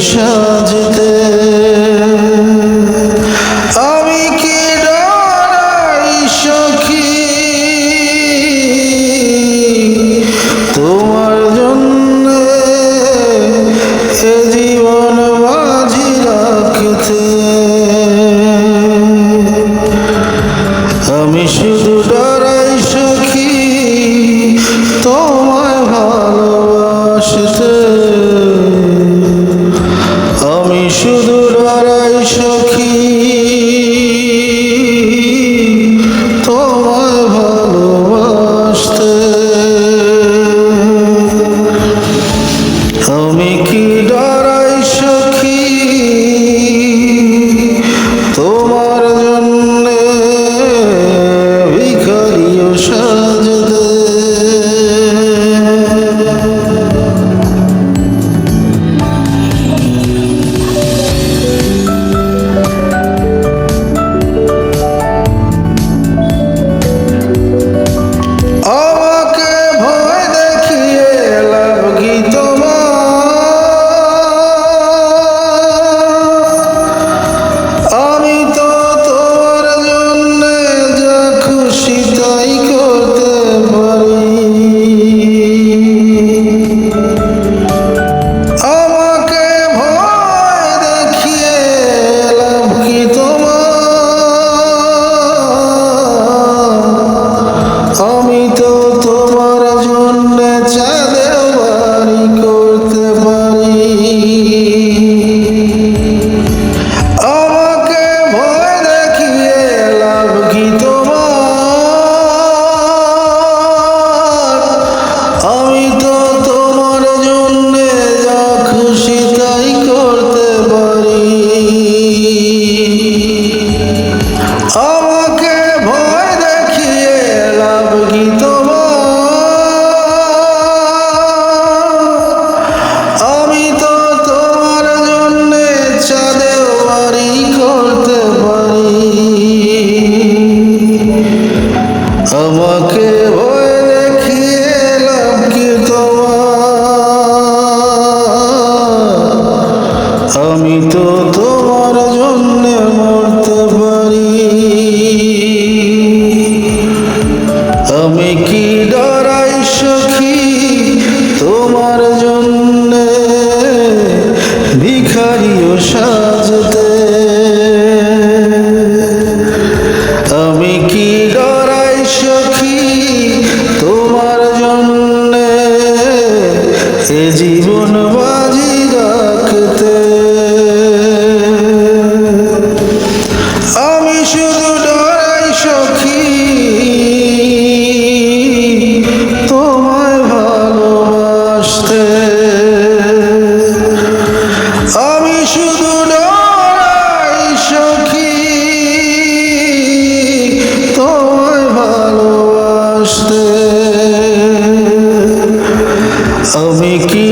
সাজতে। আমি কি ডরাই সখী? তোমার জন্য এ জীবন বাজি রাখতে। আমি শুধু ডরাই সখী, তোমায় ভালোবাসতে। আমি কি